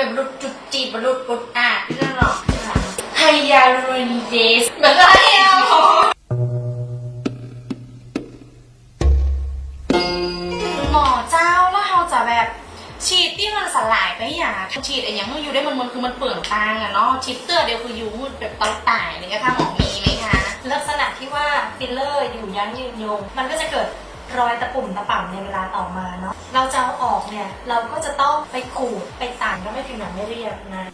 เป็นบรรลุจุดจีบบรรลุอุดอาดที่นั่นหรอกไฮยาลูรอนิเดสเหมือนไรอะหมอเจ้าแล้วเราจะแบบฉีดที่มันสลายไปอย่างฉีดไอ้อย่างมันอยู่ได้มันมันคือมันเปลืองตังค์อะเนาะฉีดเตื้อเดียวคืออยู่แบบตายตายอะไรเงี้ยค่ะหมอมีไหมคะลักษณะที่ว่าฟิลเลอร์อยู่ยั้งยืนยงมันก็จะเกิด รอยตะปุ่มตะป่ำในเวลาต่อมาเนาะเราจะเอาออกเนี่ยเราก็จะต้องไปขูดไปต่างก็ไม่ผิวหนังไม่เรียบนะ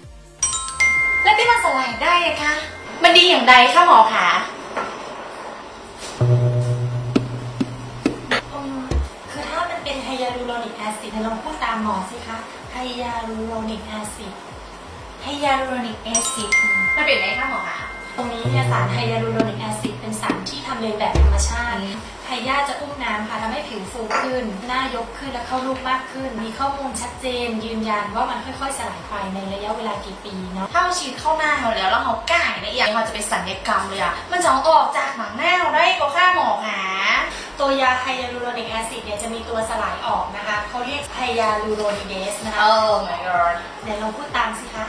แล้วที่มันสลายได้อะคะมันดีอย่างใดคะหมอคะอืมคือถ้ามันเป็นไฮยาลูโรนิกแอซิดเนี่ยลองพูดตามหมอสิคะไฮยาลูโรนิกแอซิดไฮยาลูรอนิกแอซิดมันเป็นไงคะหมอคะ ตรงนี้เนี่ยสารไฮยาลูโรนิกแอซิดเป็นสารที่ทำเลียนแบบธรรมชาติไฮยาจะอุ้มน้ำค่ะทำให้ผิวฟูขึ้น หน้ายกขึ้นและเข้ารูปมากขึ้น มีข้อมูลชัดเจน ยืนยันว่ามันค่อยๆสลายไปในระยะเวลากี่ปีเนาะถ้าเราฉีดเข้าหน้าเราแล้วแล้วเราก่ายเนี่ยอย่างเราจะไปสัญญกรรมเลยอะมันจะเอาออกจากหนังหน้าเราได้ก็ค่าหมอคะตัวยาไฮยาลูโรนิกแอซิดเนี่ยจะมีตัวสลายออกนะคะเขาเรียกไฮยาลูโรนิเดสนะคะเออ my god เดี๋ยวลองพูดตามสิคะ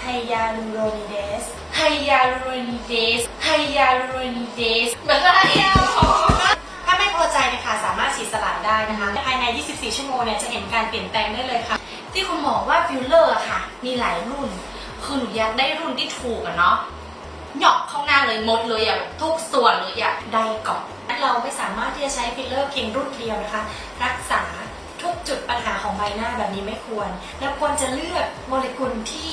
ไฮยาลูโรนิเดสไฮ ยาลูรอนิเดสไฮยาลูรอนิเดสเหมือนอะไรอะหมอถ้าไม่พอใจเนะคะสามารถฉีดสลายได้นะคะภายใน 24 ชั่วโมงเนี่ยจะเห็นการเปลี่ยนแปลงได้เลยค่ะ ที่คุณหมอว่าฟิลเลอร์ค่ะ มีหลายรุ่น คือหนูอยากได้รุ่นที่ถูกอะเนาะหยอกข้างหน้าเลยหมดเลยอะทุกส่วนเลยอะได้ก่อนเราไม่สามารถที่จะใช้ฟิลเลอร์เพียงรุ่นเดียวนะคะ รักษาทุกจุดปัญหาของใบหน้าแบบนี้ไม่ควร และควรจะเลือกโมเลกุลที่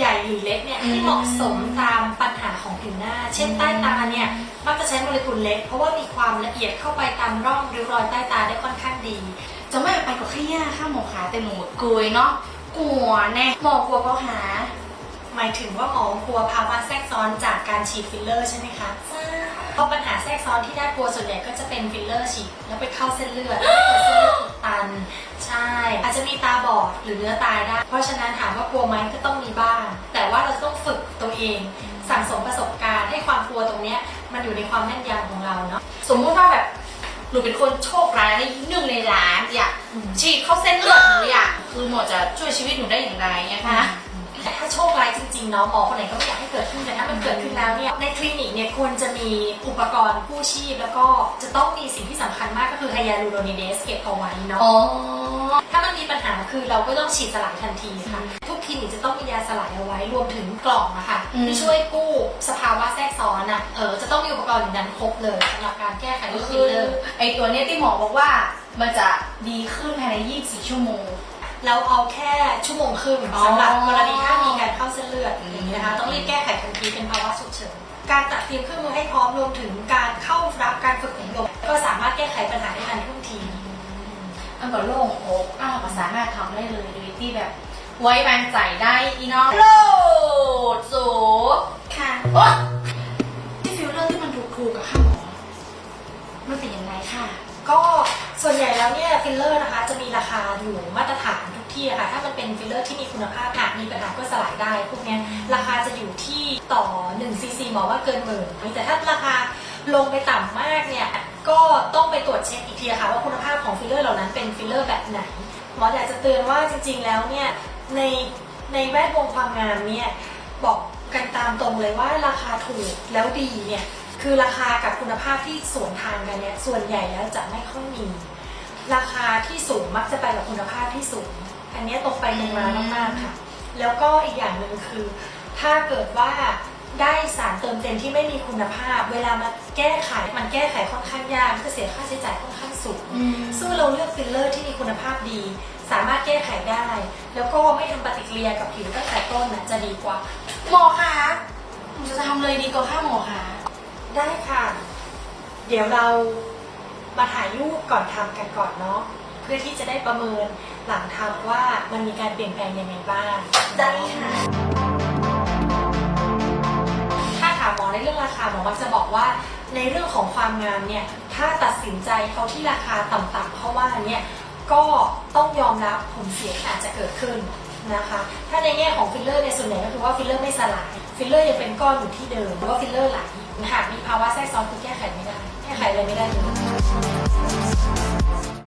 ใหญ่หรือเล็กเนี่ยให้เหมาะสมตามปัญหาของผิวหน้า เช่นใต้ตาเนี่ยมักจะใช้โมเลกุลเล็ก เพราะว่ามีความละเอียดเข้าไปตามร่องริ้วรอยใต้ตาได้ค่อนข้างดี จะไม่ไปกับขี้ยาค่ะหมอขาแต่หนูกลัวเนาะกลัวแน่หมอกลัวก็หา หมายถึงว่าหมอกลัวภาวะแทรกซ้อนจากการฉีดฟิลเลอร์ใช่ไหมคะเพราะปัญหาแทรกซ้อนที่น่ากลัวส่วนใหญ่ก็จะเป็นฟิลเลอร์ฉีดแล้วไปเข้าเส้นเลือด ใช่ อาจจะมีตาบอดหรือเนื้อตายได้ เพราะฉะนั้นถามว่ากลัวไหมก็ต้องมีบ้าง แต่ว่าเราต้องฝึกตัวเอง สั่งสมประสบการณ์ให้ความกลัวตรงเนี้ยมันอยู่ในความแม่นยำของเราเนาะสมมุติว่าแบบหนูเป็นคนโชคร้ายในหนึ่งในล้านอยากฉีดเข้าเส้นเลือดหนูอยากคือหมอจะช่วยชีวิตหนูได้อย่างไรเนี่ยคะ แต่ถ้าโชคร้ายจริงๆเนาะหมอคนไหนก็ไม่อยากให้เกิดขึ้นแต่ถ้ามันเกิดขึ้นแล้วเนี่ยในคลินิกเนี่ยควรจะมีอุปกรณ์กู้ชีพ แล้วก็จะต้องมีสิ่งที่สำคัญมากก็คือไฮยาลูโรนิเดสเก็บเอาไว้เนาะ อ๋อ ถ้ามันมีปัญหาคือเราก็ต้องฉีดสลายทันทีค่ะ ทุกคลินิกจะต้องมียาสลายเอาไว้รวมถึงกล่องนะคะอืม ที่ช่วยกู้สภาวะแทรกซ้อนอะเออจะต้องมีอุปกรณ์อย่างนั้นครบเลยสำหรับการแก้ไขก็ฟิคืลอเลอร์ไอตัวเนี้ยที่หมอบอกว่ามันจะดีขึ้นภายใน 24 ชั่วโมง เราเอาแค่ชั่วโมงครึ่งอ๋อสำหรับกรณีถ้ามีการเข้าเส้นเลือดอย่างนี้นะคะ ต้องรีบแก้ไขทันทีเป็นภาวะฉุกเฉินการตัดเตรียมเครื่องมือให้พร้อมรวมถึงการเข้ารับการฝึกอบรมก็สามารถแก้ไขปัญหาได้ทันท่วงทีอันก็โล่งอกอ้าวก็สามารถทำได้เลยโดยที่แบบ ไว้วางใจได้อีเนาะโลดสูค่ะโอ๊ะที่ฟิลเลอร์ที่มันถูกๆกับค่ะหมอมันเป็นยังไงค่ะ ก็ส่วนใหญ่แล้วเนี่ยฟิลเลอร์นะคะจะมีราคาอยู่มาตรฐานทุกที่อะค่ะ ถ้ามันเป็นฟิลเลอร์ที่มีคุณภาพหากมีปัญหาก็สลายได้ พวกเนี้ยราคาจะอยู่ที่ต่อ1ซีซีหมอว่าเกินหมื่นแต่ถ้าราคาลงไปต่ำมากเนี่ยก็ต้องไปตรวจเช็คอีกทีอะค่ะ ว่าคุณภาพของฟิลเลอร์เหล่านั้นเป็นฟิลเลอร์แบบไหนหมออยากจะเตือนว่าจริง ๆ แล้วเนี่ยในในแวดวงความงามเนี่ยบอกกันตามตรงเลยว่าราคาถูกแล้วดีเนี่ย คือราคากับคุณภาพที่สวนทางกันเนี่ยส่วนใหญ่แล้วจะไม่ค่อยมี ราคาที่สูงมักจะไปกับคุณภาพที่สูง อันเนี้ยตรงไปตรงมามากๆค่ะ แล้วก็อีกอย่างหนึ่งคือ ถ้าเกิดว่าได้สารเติมเต็มที่ไม่มีคุณภาพ เวลามาแก้ไขมันแก้ไขค่อนข้างยากจะเสียค่าใช้จ่ายค่อนข้างสูงสู้เราเลือกฟิลเลอร์ที่มีคุณภาพดี สามารถแก้ไขได้ แล้วก็ไม่ทำปฏิกิริยากับผิวตั้งแต่ต้นนะจะดีกว่า หมอคะหนูจะทำเลยดีกว่าค่ะหมอคะ ได้ค่ะ เดี๋ยวเรามาถ่ายรูปก่อนทำกันก่อนเนาะเพื่อที่จะได้ประเมินหลังทำว่ามันมีการเปลี่ยนแปลงยังไงบ้างได้ค่ะถ้าถามหมอในเรื่องราคาหมอมักจะบอกว่าในเรื่องของความงามเนี่ยถ้าตัดสินใจเขาที่ราคาต่ำๆเพราะว่าเนี่ยก็ต้องยอมรับผลเสียที่อาจจะเกิดขึ้นนะคะ ถ้าในแง่ของฟิลเลอร์ในส่วนใหญ่ก็คือว่าฟิลเลอร์ไม่สลาย ฟิลเลอร์ยังเป็นก้อนอยู่ที่เดิมหรือว่าฟิลเลอร์ไหล หากมีภาวะแทรกซ้อนคือแก้ไขไม่ได้ แก้ไขอะไรไม่ได้เลย